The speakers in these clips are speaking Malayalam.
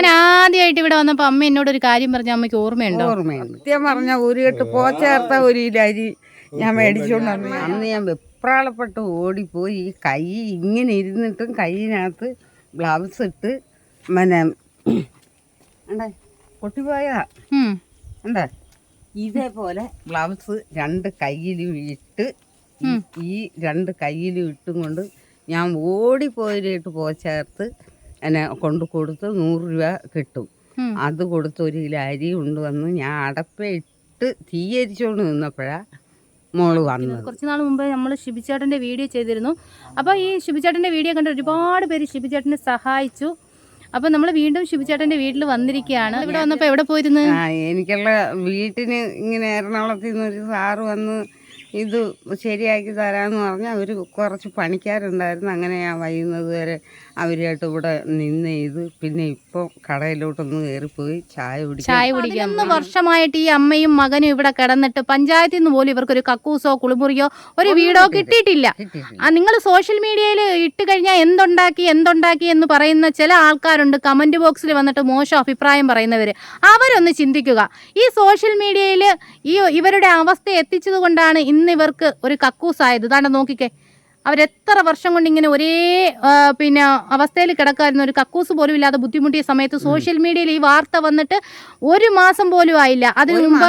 ഞാൻ ആദ്യമായിട്ട് ഇവിടെ വന്നപ്പോ അമ്മ എന്നോട് ഒരു കാര്യം പറഞ്ഞ അമ്മയ്ക്ക് ഓർമ്മയുണ്ടോ? ഓർമ്മയുണ്ട്. സത്യം പറഞ്ഞ ഒരു കെട്ട് പോച്ചേർത്ത ഒരു കിലോ അരി ഞാൻ മേടിച്ചോണ്ട് വന്നു. അന്ന് ഞാൻ വെപ്രാളപ്പെട്ട് ഓടിപ്പോയി. ഈ കൈ ഇങ്ങനെ ഇരുന്നിട്ടും കൈയിനകത്ത് ഗ്ലൗസ് ഇട്ട് പിന്നെ പൊട്ടിപ്പോയ പൊട്ടിപ്പോയതാ. ഉം. എന്താ ഇതേപോലെ ഗ്ലൗസ് രണ്ട് കയ്യിലും ഇട്ട് ഈ- ഈ രണ്ട് കയ്യിലും ഇട്ടും കൊണ്ട് ഞാൻ ഓടിപ്പോയിട്ട് പോച്ചേർത്ത് എന്നെ കൊണ്ട് കൊടുത്ത് നൂറ് രൂപ കിട്ടും. അത് കൊടുത്ത് ഒരു കിലോ അരി കൊണ്ടുവന്ന് ഞാൻ അടപ്പ ഇട്ട് തീയരിച്ചുകൊണ്ട് നിന്നപ്പോഴാണ് മോൾ വന്നു കുറച്ച് നാൾ മുമ്പ് നമ്മൾ ഷിബിച്ചേട്ടന്റെ വീഡിയോ ചെയ്തിരുന്നു. അപ്പോൾ ഈ ഷിബിച്ചേട്ടന്റെ വീഡിയോ കണ്ട് ഒരുപാട് പേര് ഷിബിച്ചേട്ടനെ സഹായിച്ചു. അപ്പൊ നമ്മൾ വീണ്ടും ഷിബിച്ചേട്ടന്റെ വീട്ടിൽ വന്നിരിക്കുകയാണ്. ഇവിടെ വന്നപ്പോ എവിടെ പോയിരുന്നു? എനിക്കുള്ള വീട്ടിന് ഇങ്ങനെ എറണാകുളത്ത് നിന്ന് ഒരു സാറ് വന്ന് ഇത് ശരിയാക്കി തരാമെന്ന് പറഞ്ഞാൽ അവർ കുറച്ച് പണിക്കാരുണ്ടായിരുന്നു. അങ്ങനെ ഞാൻ വൈകുന്നത് വരെ അവരുമായിട്ട് ഇവിടെ നിന്ന് ചെയ്ത് പിന്നെ ഇപ്പോൾ കടയിലോട്ടൊന്ന് കയറിപ്പോയി ചായ കുടിക്കും ചായ കുടിക്കാം വർഷമായിട്ട് ഈ അമ്മയും മകനും ഇവിടെ കിടന്നിട്ട് പഞ്ചായത്തിൽ നിന്ന് പോലും ഇവർക്കൊരു കക്കൂസോ കുളിമുറിയോ ഒരു വീടോ കിട്ടിയിട്ടില്ല. ആ നിങ്ങൾ സോഷ്യൽ മീഡിയയിൽ ഇട്ട് കഴിഞ്ഞാൽ എന്തുണ്ടാക്കി എന്തുണ്ടാക്കി എന്ന് പറയുന്ന ചില ആൾക്കാരുണ്ട്. കമന്റ് ബോക്സിൽ വന്നിട്ട് മോശം അഭിപ്രായം പറയുന്നവർ അവരൊന്ന് ചിന്തിക്കുക. ഈ സോഷ്യൽ മീഡിയയിൽ ഈ ഇവരുടെ അവസ്ഥ എത്തിച്ചത് കൊണ്ടാണ് ഇന്ന് ഇവർക്ക് ഒരു കക്കൂസായത്. ഇതാണ്ട് നോക്കിക്കേ. അവരെത്ര വർഷം കൊണ്ട് ഇങ്ങനെ ഒരേ പിന്നെ അവസ്ഥയിൽ കിടക്കായിരുന്നു. ഒരു കക്കൂസ് പോലും ഇല്ലാതെ ബുദ്ധിമുട്ടിയ സമയത്ത് സോഷ്യൽ മീഡിയയിൽ ഈ വാർത്ത വന്നിട്ട് ഒരു മാസം പോലും ആയില്ല. അതിന് മുമ്പ്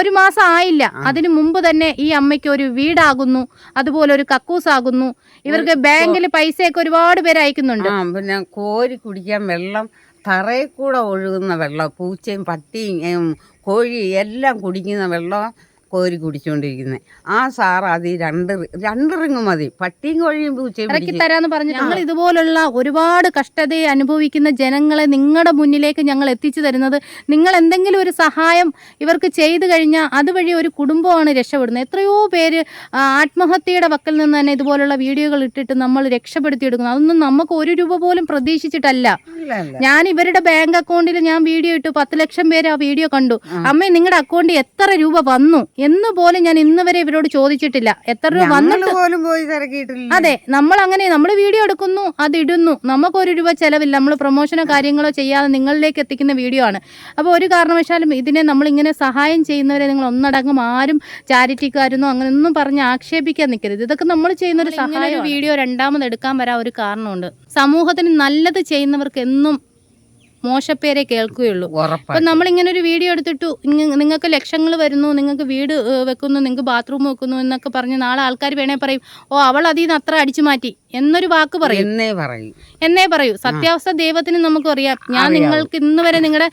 ഒരു മാസം ആയില്ല. അതിനു മുമ്പ് തന്നെ ഈ അമ്മയ്ക്ക് ഒരു വീടാകുന്നു. അതുപോലെ ഒരു കക്കൂസാകുന്നു. ഇവർക്ക് ബാങ്കിൽ പൈസയൊക്കെ ഒരുപാട് പേര് അയക്കുന്നുണ്ട്. പിന്നെ കോരി കുടിക്കാൻ വെള്ളം തറയിൽ കൂടെ ഒഴുകുന്ന വെള്ളം പൂച്ചയും പട്ടിയും കോഴി എല്ലാം കുടിക്കുന്ന വെള്ളം കോരി കുടിച്ചുകൊണ്ടിരിക്കുന്നത് ആ സാർ അത് രണ്ട് രണ്ട് റിങ് മതി. പട്ടിയും കോഴിയും പൂച്ചയും തരാന്ന് പറഞ്ഞു ഞങ്ങൾ ഇതുപോലുള്ള ഒരുപാട് കഷ്ടതയെ അനുഭവിക്കുന്ന ജനങ്ങളെ നിങ്ങളുടെ മുന്നിലേക്ക് ഞങ്ങൾ എത്തിച്ചു തരുന്നത്. നിങ്ങൾ എന്തെങ്കിലും ഒരു സഹായം ഇവർക്ക് ചെയ്തു കഴിഞ്ഞാൽ അതുവഴി ഒരു കുടുംബമാണ് രക്ഷപ്പെടുന്നത്. എത്രയോ പേര് ആത്മഹത്യയുടെ വക്കിൽ നിന്ന് തന്നെ ഇതുപോലുള്ള വീഡിയോകൾ ഇട്ടിട്ട് നമ്മൾ രക്ഷപ്പെടുത്തിയെടുക്കുന്നു. അതൊന്നും നമുക്ക് ഒരു രൂപ പോലും പ്രതീക്ഷിച്ചിട്ടല്ല. ഞാൻ ഇവരുടെ ബാങ്ക് അക്കൗണ്ടിൽ ഞാൻ വീഡിയോ ഇട്ടു. പത്ത് ലക്ഷം പേര് ആ വീഡിയോ കണ്ടു. അമ്മേ നിങ്ങളുടെ അക്കൗണ്ടിൽ എത്ര രൂപ വന്നു? എന്ന് പോലും ഞാൻ ഇന്ന് വരെ ഇവരോട് ചോദിച്ചിട്ടില്ല. എത്ര രൂപ വന്നിട്ട് പോലും പോയി തിരക്കിയിട്ടില്ല അതെ നമ്മൾ അങ്ങനെ നമ്മൾ വീഡിയോ എടുക്കുന്നു അത് ഇടുന്നു നമുക്ക് ഒരു രൂപ ചെലവില്ല. നമ്മൾ പ്രൊമോഷനോ കാര്യങ്ങളോ ചെയ്യാതെ നിങ്ങളിലേക്ക് എത്തിക്കുന്ന വീഡിയോ ആണ്. അപ്പോൾ ഒരു കാരണവശാലും ഇതിനെ നമ്മൾ ഇങ്ങനെ സഹായം ചെയ്യുന്നവരെ നിങ്ങൾ ഒന്നടങ്കം ആരും ചാരിറ്റിക്കാരെന്നോ അങ്ങനെ ഒന്നും പറഞ്ഞ് ആക്ഷേപിക്കാൻ നിൽക്കരുത്. ഇതൊക്കെ നമ്മൾ ചെയ്യുന്ന ഒരു സഹായ വീഡിയോ രണ്ടാമത് എടുക്കാൻ വരാൻ ഒരു കാരണമുണ്ട്. സമൂഹത്തിന് നല്ലത് ചെയ്യുന്നവർക്ക് എന്നും മോശപ്പേരെ കേൾക്കുകയുള്ളൂ. അപ്പൊ നമ്മൾ ഇങ്ങനെ ഒരു വീഡിയോ എടുത്തിട്ടു നിങ്ങൾക്ക് ലക്ഷങ്ങൾ വരുന്നു നിങ്ങൾക്ക് വീട് വെക്കുന്നു നിങ്ങൾക്ക് ബാത്റൂം വെക്കുന്നു എന്നൊക്കെ പറഞ്ഞ് നാളെ ആൾക്കാർ വേണേ പറയും ഓ അവൾ അതിൽ നിന്ന് അത്ര അടിച്ചു മാറ്റി. എന്നൊരു വാക്ക് പറയും. എന്നേ പറയും. എന്നേ പറയൂ. സത്യാവസ്ഥ ദൈവത്തിന് നമുക്ക് അറിയാം. ഞാൻ നിങ്ങൾക്ക് ഇന്ന് വരെ നിങ്ങളുടെ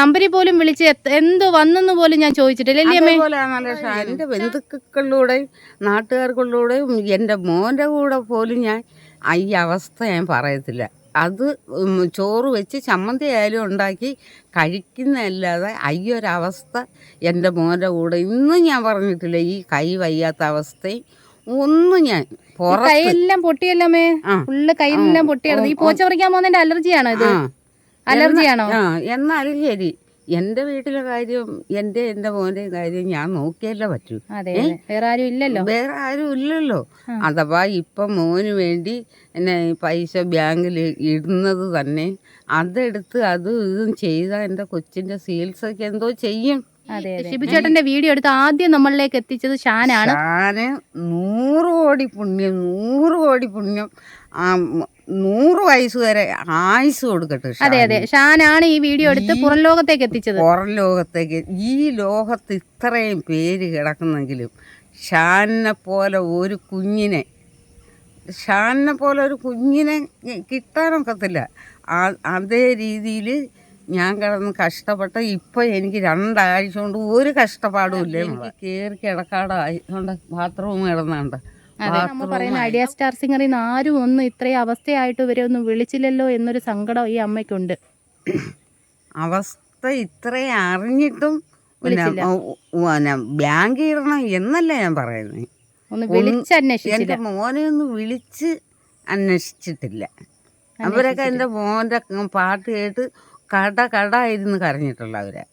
നമ്പരി പോലും വിളിച്ച് എന്ത് വന്നെന്ന് പോലും ഞാൻ ചോദിച്ചിട്ടില്ല. എന്റെ ബന്ധുക്കളിലൂടെയും നാട്ടുകാർക്കുള്ളൂടെയും എന്റെ മോന്റെ കൂടെ പോലും ഞാൻ ഈ അവസ്ഥ ഞാൻ പറയത്തില്ല. അത് ചോറ് വെച്ച് ചമ്മന്തി ആയാലും ഉണ്ടാക്കി കഴിക്കുന്നതല്ലാതെ അയ്യൊരവസ്ഥ എന്റെ മോന്റെ കൂടെ. ഇന്നും ഞാൻ പറഞ്ഞിട്ടില്ല ഈ കൈ വയ്യാത്ത അവസ്ഥയും ഒന്നും ഞാൻ കൈയെല്ലാം പൊട്ടിയല്ലമ്മേ? ആ. ഫുള്ള് കൈയെല്ലാം പൊട്ടിയാണ്. ഈ പോച്ച പറിക്കാൻ പോകുന്നതിന്റെ അലർജിയാണോ ഇത്? അലർജിയാണോ? എന്നാലും ശരി. എന്റെ വീട്ടിലെ കാര്യം എന്റെ എന്റെ മോന്റെയും കാര്യം ഞാൻ നോക്കിയല്ലേ പറ്റൂ. വേറെ ആരും ഇല്ലല്ലോ? വേറെ ആരും ഇല്ലല്ലോ. അഥവാ ഇപ്പം മോന് വേണ്ടി എന്നെ പൈസ ബാങ്കിൽ ഇടുന്നത് തന്നെ അതെടുത്ത് അതും ഇതും ചെയ്താൽ എന്റെ കൊച്ചിന്റെ ചികിത്സയ്ക്ക് എന്തോ ചെയ്യും. അതെ വീഡിയോ എടുത്ത് ആദ്യം നമ്മളിലേക്ക് എത്തിച്ചത് ഷാനാണ്. ഷാന് നൂറ് കോടി പുണ്യം നൂറ് കോടി പുണ്യം. നൂറ് വയസ്സ് വരെ ആയുസ് കൊടുക്കട്ടെ അതെ അതെ. ഷാനാണ് ഈ വീഡിയോ എടുത്ത് പുറം ലോകത്തേക്ക് എത്തിച്ചത്. പുറം ലോകത്തേക്ക് ഈ ലോകത്ത് ഇത്രയും പേര് കിടക്കുന്നെങ്കിലും ഷാനിനെ പോലെ ഒരു കുഞ്ഞിനെ ഷാനിനെ പോലെ ഒരു കുഞ്ഞിനെ കിട്ടാനൊക്കത്തില്ല. അതേ രീതിയിൽ ഞാൻ കിടന്ന് കഷ്ടപ്പെട്ട ഇപ്പം എനിക്ക് രണ്ടാഴ്ച കൊണ്ട് ഒരു കഷ്ടപ്പാടും ഇല്ല. കയറി കിടക്കാടായി. കൊണ്ട് ബാത്റൂം കിടന്നുണ്ട്. അതെ നമ്മൾ പറയുന്ന ഐഡിയ സ്റ്റാർ സിംഗറിൽ നിന്ന് ആരും ഒന്നും ഇത്രയും അവസ്ഥയായിട്ട് ഇവരെ ഒന്നും വിളിച്ചില്ലല്ലോ എന്നൊരു സങ്കടം ഈ അമ്മയ്ക്കുണ്ട്. അവസ്ഥ ഇത്രയും അറിഞ്ഞിട്ടും പിന്നെ ബാങ്കിൽ ഇടണം എന്നല്ല ഞാൻ പറയുന്നത് ഒന്ന് വിളിച്ച് അന്വേഷിച്ചില്ല. മോനെ ഒന്ന് വിളിച്ച് അന്വേഷിച്ചിട്ടില്ല. അവരൊക്കെ എന്റെ മോന്റെ പാട്ട് കേട്ട് കട കട ഇരുന്ന് കരഞ്ഞിട്ടുള്ള അവരെ.